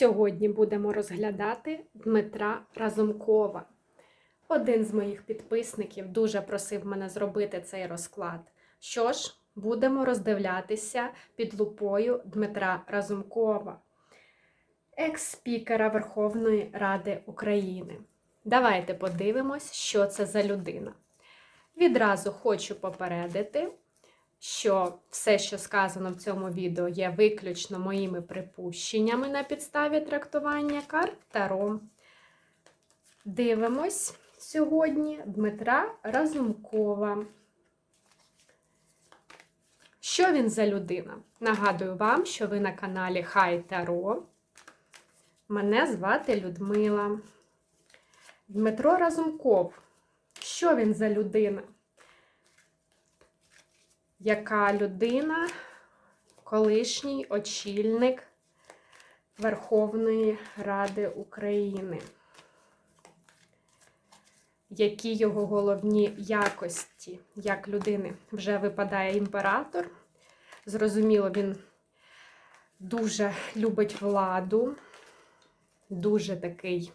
Сьогодні будемо розглядати Дмитра Разумкова. Один з моїх підписників дуже просив мене зробити цей розклад. Що ж, будемо роздивлятися під лупою Дмитра Разумкова, екс-спікера Верховної Ради України. Давайте подивимось, що це за людина. Відразу хочу попередити, що все, що сказано в цьому відео, є виключно моїми припущеннями на підставі трактування карт Таро. Дивимось сьогодні Дмитра Разумкова. Що він за людина? Нагадую вам, що ви на каналі Хай Таро. Мене звати Людмила. Дмитро Разумков. Що він за людина? Яка людина, колишній очільник Верховної Ради України? Які його головні якості як людини? Вже випадає імператор. Зрозуміло, він дуже любить владу, дуже такий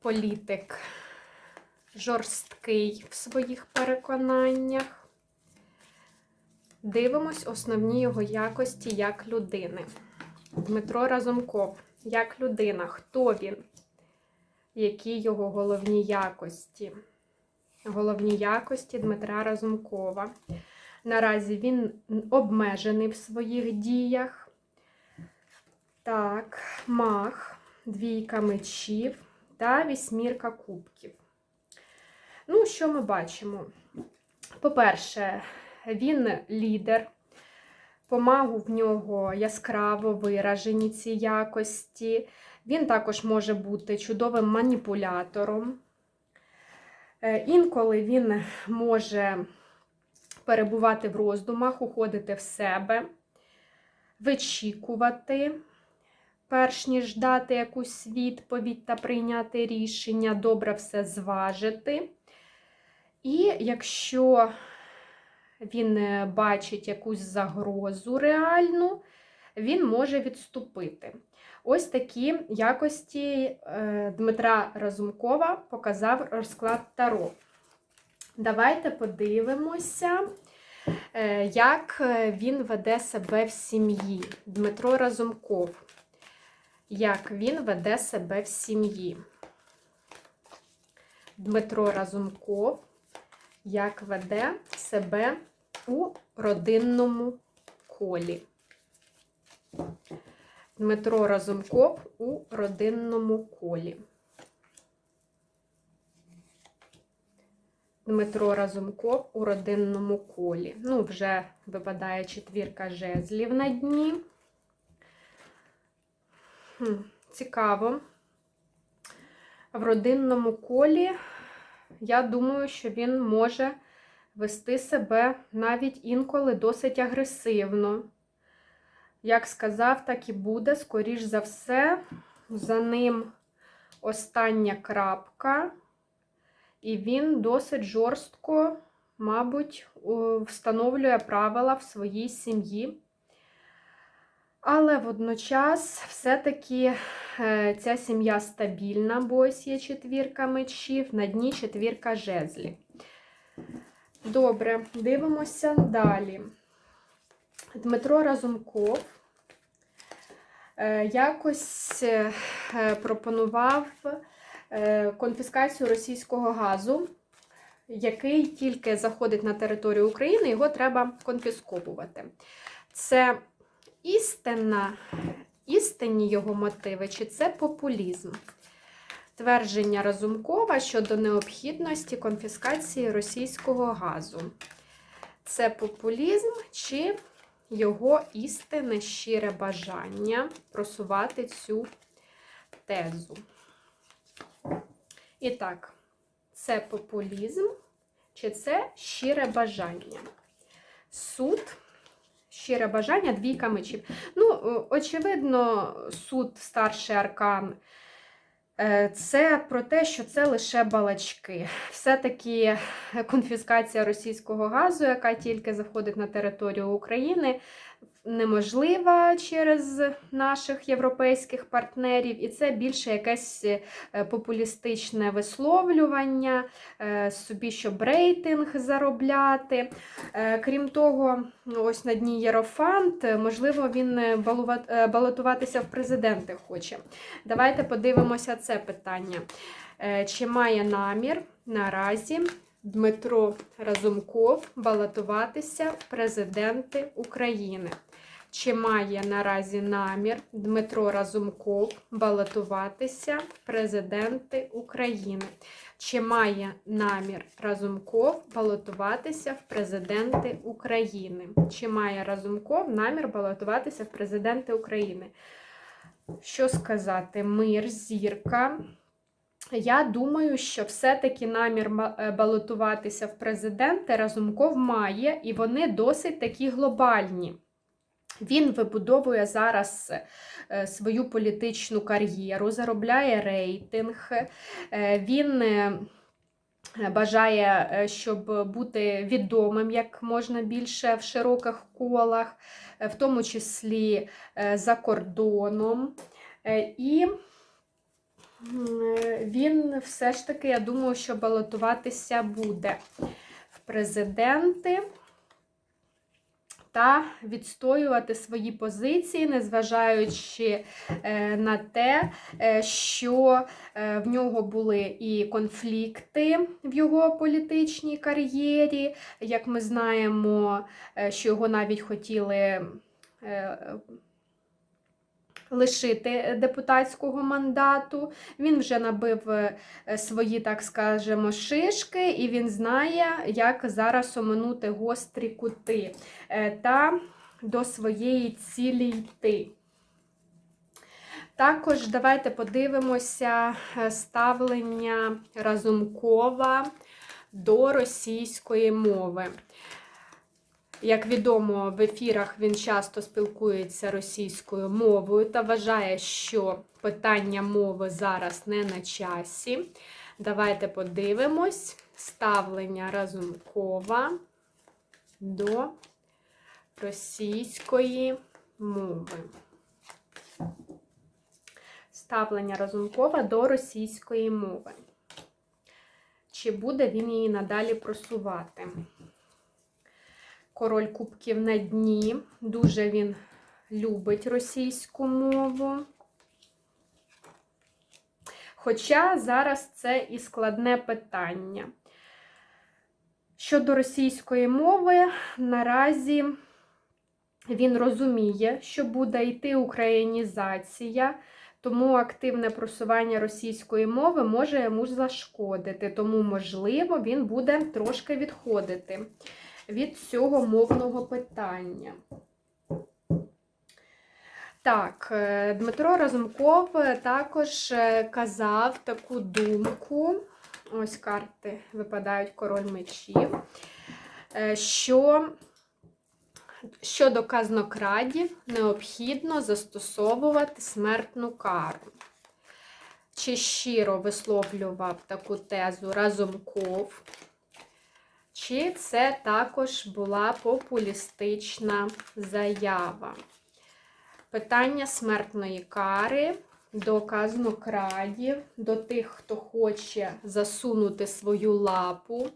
політик жорсткий в своїх переконаннях. Дивимось основні його якості як людини. Дмитро Разумков, як людина, хто він? Які його головні якості? Головні якості Дмитра Разумкова. Наразі він обмежений в своїх діях. Так, мах, двійка мечів та вісьмірка кубків. Ну, що ми бачимо? По-перше, він лідер, помагу в нього яскраво виражені ці якості. Він також може бути чудовим маніпулятором. Інколи він може перебувати в роздумах, уходити в себе, вичікувати, перш ніж дати якусь відповідь та прийняти рішення, добре все зважити. І якщо він бачить якусь загрозу реальну, він може відступити. Ось такі якості Дмитра Разумкова показав розклад Таро. Давайте подивимося, як він веде себе в сім'ї. Дмитро Разумков. Як він веде себе в сім'ї. Дмитро Разумков як веде себе у родинному колі. Дмитро Разумков у родинному колі. Дмитро Разумков у родинному колі. Ну, вже випадає четвірка жезлів на дні. Хм, Цікаво. В родинному колі я думаю, що він може вести себе навіть інколи досить агресивно. Як сказав, так і буде, скоріш за все, за ним остання крапка, і він досить жорстко, мабуть, встановлює правила в своїй сім'ї. Але водночас, все-таки ця сім'я стабільна, бо ось є четвірка мечів, на дні четвірка жезлів. Добре, дивимося далі. Дмитро Разумков якось пропонував конфіскацію російського газу, який тільки заходить на територію України, його треба конфісковувати. Це істина, істинні його мотиви, чи це популізм? Твердження Разумкова щодо необхідності конфіскації російського газу. Це популізм чи його істинне щире бажання просувати цю тезу? І так, це популізм чи це щире бажання? Суд щире бажання, двійка мечів. Ну, очевидно, суд, старший аркан. Це про те, що це лише балачки. Все-таки конфіскація російського газу, яка тільки заходить на територію України, неможлива через наших європейських партнерів, і це більше якесь е, популістичне висловлювання, е, собі щоб рейтинг заробляти. Е, Крім того, ось на дні Єрофант, можливо, він балотуватися в президенти хоче. Давайте подивимося це питання. Чи має намір наразі Дмитро Разумков балотуватися в президенти України? Чи має наразі намір Дмитро Разумков балотуватися в президенти України? Чи має намір Разумков балотуватися в президенти України? Чи має Разумков намір балотуватися в президенти України? Що сказати? Мир, зірка. Я думаю, що все-таки намір е, балотуватися в президенти Разумков має, і вони досить такі глобальні. Він вибудовує зараз е, свою політичну кар'єру, заробляє рейтинг. е, Він бажає, щоб бути відомим як можна більше в широких колах, в тому числі за кордоном. І він все ж таки, я думаю, що балотуватися буде в президенти та відстоювати свої позиції, незважаючи е, на те, е, що е, в нього були і конфлікти в його політичній кар'єрі. Як ми знаємо, е, що його навіть хотіли. Е, Лишити депутатського мандату. Він вже набив е, свої, так скажемо, шишки, і він знає, як зараз оминути гострі кути е, та до своєї цілі йти. Також давайте подивимося е, ставлення Разумкова до російської мови. Як відомо, в ефірах він часто спілкується російською мовою та вважає, що питання мови зараз не на часі. Давайте подивимось ставлення Разумкова до російської мови. Ставлення Разумкова до російської мови. Чи буде він її надалі просувати? Король Кубків на дні. Дуже він любить російську мову. Хоча зараз це і складне питання. Щодо російської мови, наразі він розуміє, що буде йти українізація, тому активне просування російської мови може йому зашкодити. Тому, можливо, він буде трошки відходити від цього мовного питання. Так, е, Дмитро Разумков також е, казав таку думку. Ось карти випадають король мечів, е, що щодо казнокрадів необхідно застосовувати смертну кару. Чи щиро висловлював таку тезу Разумков? Чи це також була популістична заява? Питання смертної кари до казнокрадів, до тих, хто хоче засунути свою лапу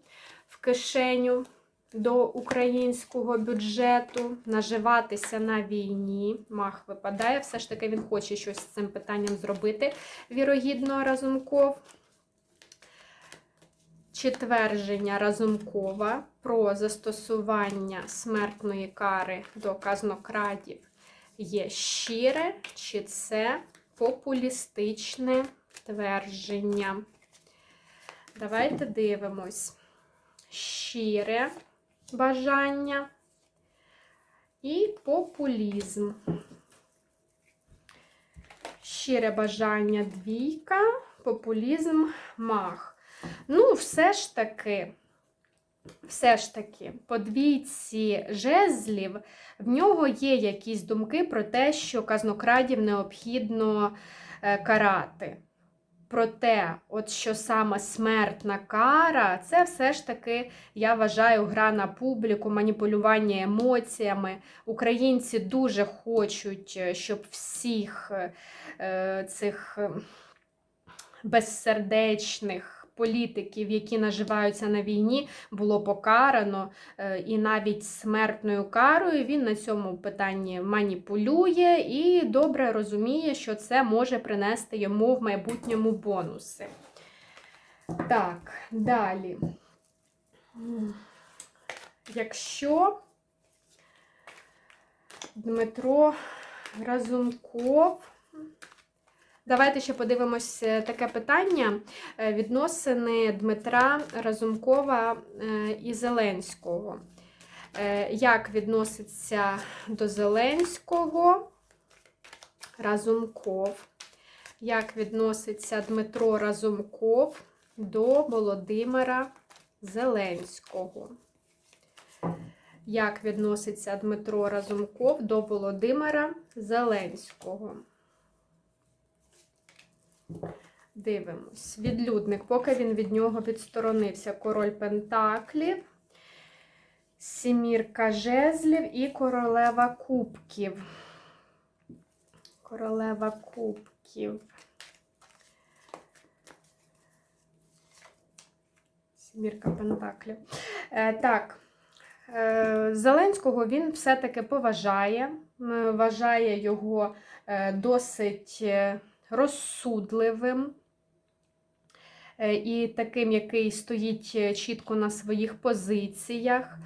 в кишеню до українського бюджету, наживатися на війні. Мах випадає, все ж таки він хоче щось з цим питанням зробити. Вірогідно, Разумков. Чи твердження Разумкова про застосування смертної кари до казнокрадів є щире, чи це популістичне твердження? Давайте дивимось. Щире бажання і популізм. Щире бажання двійка, популізм мах. Ну, все ж таки, все ж таки, по двійці жезлів в нього є якісь думки про те, що казнокрадів необхідно е, карати. Проте, от що саме смертна кара, це все ж таки, я вважаю, гра на публіку, маніпулювання емоціями. Українці дуже хочуть, е, щоб всіх е, цих е, безсердечних політиків, які наживаються на війні, було покарано е, і навіть смертною карою він на цьому питанні маніпулює і добре розуміє, що це може принести йому в майбутньому бонуси. Так, далі. Якщо Дмитро Разумков. Давайте ще подивимось е, таке питання. Е, Відносини Дмитра Разумкова е, і Зеленського. Як відноситься до Зеленського Разумков? Як відноситься Дмитро Разумков до Володимира Зеленського? Як відноситься Дмитро Разумков до Володимира Зеленського? Дивимось. Відлюдник, поки він від нього відсторонився. Король Пентаклів, Сімірка жезлів і королева кубків. Королева кубків. Сімірка Пентаклів. Е, так. Е, Зеленського він все-таки поважає, вважає його е, досить е, розсудливим е, і таким, який стоїть е, чітко на своїх позиціях.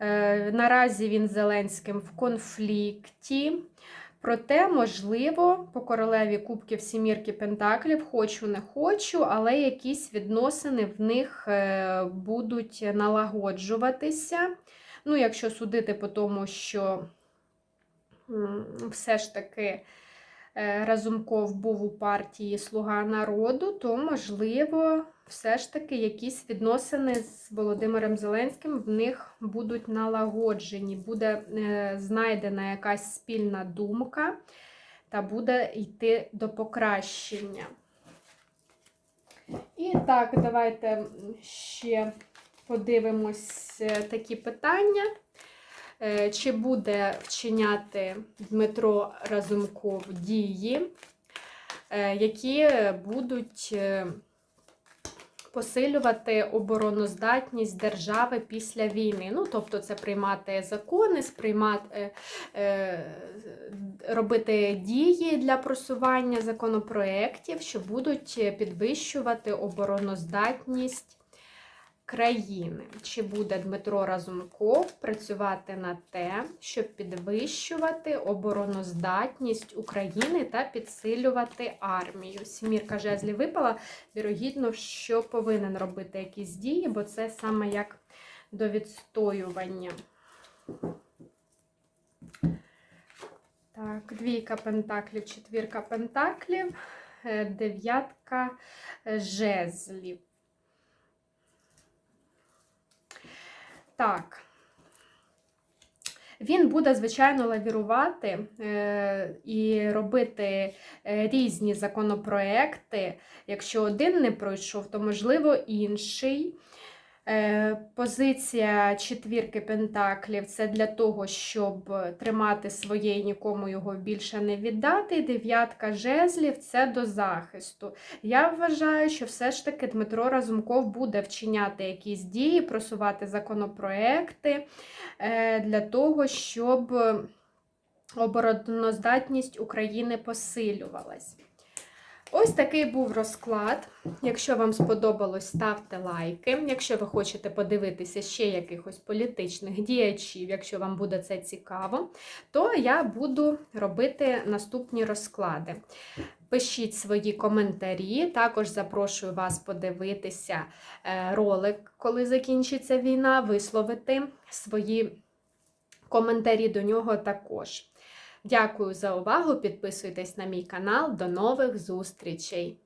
Е, Наразі він Зеленським в конфлікті. Проте, можливо, по королеві Кубків Сімірки Пентаклів, хочу, не хочу, але якісь відносини в них будуть налагоджуватися. Ну, якщо судити по тому, що все ж таки Разумков був у партії Слуга народу, то, можливо, все ж таки якісь відносини з Володимиром Зеленським в них будуть налагоджені, буде е, знайдена якась спільна думка та буде йти до покращення. І так, давайте ще подивимось е, такі питання. Е, Чи буде вчиняти Дмитро Разумков дії, е, які будуть е, посилювати обороноздатність держави після війни? Ну, тобто, це приймати закони, сприймати, робити дії для просування законопроєктів, що будуть підвищувати обороноздатність країни. Чи буде Дмитро Разумков працювати на те, щоб підвищувати обороноздатність України та підсилювати армію? Сімірка жезлів випала. Вірогідно, що повинен робити якісь дії, бо це саме як до відстоювання. Так, двійка пентаклів, четвірка пентаклів, е, дев'ятка жезлів. Так. Він буде, звичайно, лавірувати е, і робити е, різні законопроекти. Якщо один не пройшов, то, можливо, інший. Е, позиція четвірки пентаклів це для того, щоб тримати своє і нікому його більше не віддати. Дев'ятка жезлів це до захисту. Я вважаю, що все ж таки Дмитро Разумков буде вчиняти якісь дії, просувати законопроекти е, для того, щоб обороноздатність України посилювалась. Ось такий був розклад. Якщо вам сподобалось, ставте лайки. Якщо ви хочете подивитися ще якихось політичних діячів, якщо вам буде це цікаво, то я буду робити наступні розклади. Пишіть свої коментарі. Також запрошую вас подивитися е, ролик, коли закінчиться війна, висловити свої коментарі до нього також. Дякую за увагу! Підписуйтесь на мій канал. До нових зустрічей!